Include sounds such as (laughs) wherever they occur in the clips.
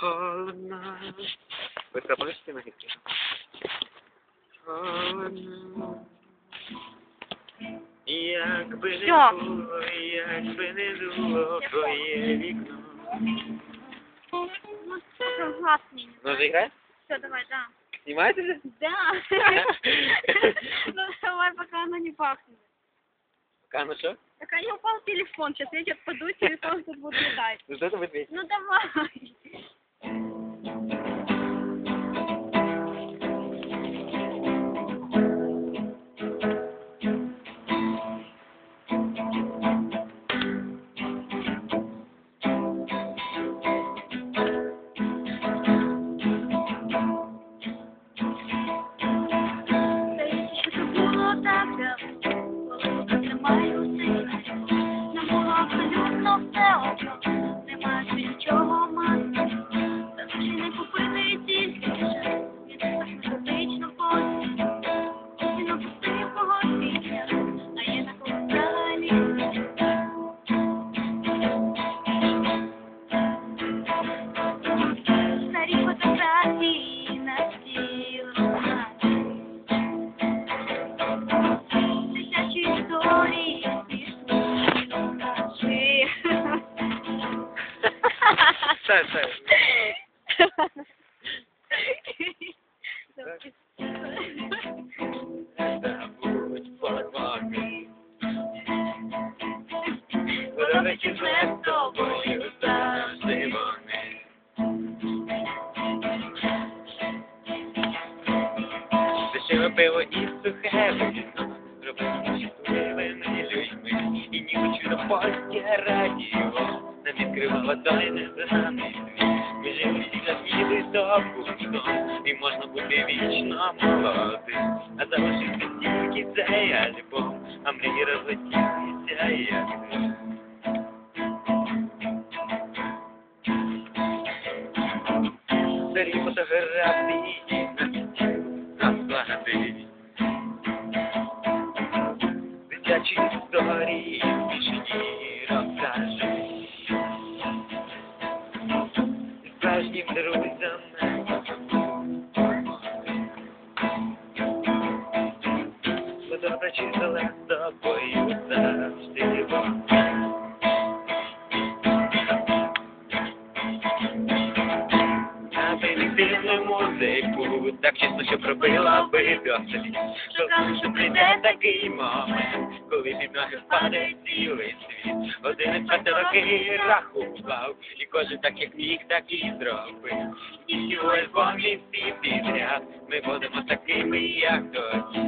Холодна. Ви пропустите на гірки? Холодна. Якби не було, якби не дуло твоє вікно. Ну, классный. Ну, заіграй? Все, давай, да. Знімаєте вже? Да. Ну, давай, пока оно не пахнет. А, ну що? Так а не упал телефон, сейчас ветер подует, телефон тут будет летать. Ну, це ви? Ну, давай. Абсолютно все завжди вони. Дешеве пиво і сухе вино, водою незнаний світ. Ми жили всі ніби добутно, і можна бути вічно молодим. А залишився тільки цей альбом, а мрії розлетілися як дим. Справжнім друзям добре чи зле з тобою завжди примітивну музику, так чесно, що пробила би досить. Шукали, що прийде такий момент, під ноги цілий світ. Один із п'яти роки рахував, і кожен так як міг, так і зробив. І у альбомі всі підряд, ми будемо такими, як тоді.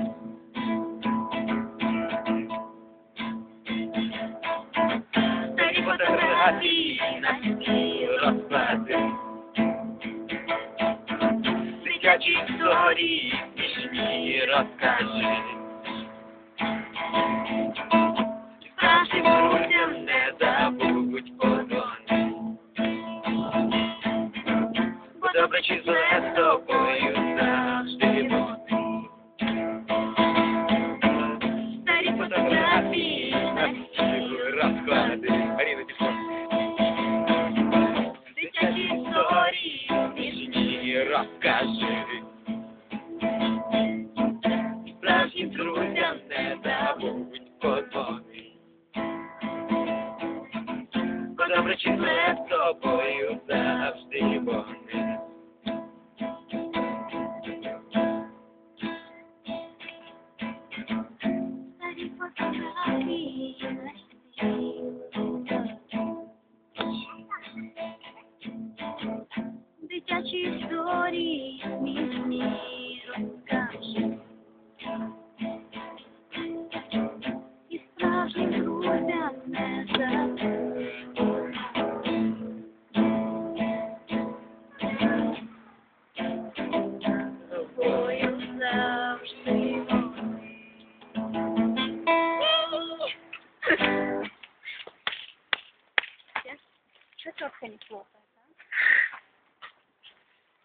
Старі фотографії на стіл розклади. Дитячі історії смішні розкажи. Бо добре чи зле з тобою завжди вони. Старі фотографії на стіл розклади. Аріна, ти що? Дитячі історії смішні розкажи. Справжнім друзям не забудь подзвони. Бо добре чи зле з тобою завжди вони. Старі фотографії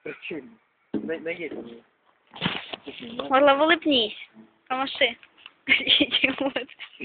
Причина. На, наедь мне. Орла, улыбнись. Помаши. (laughs)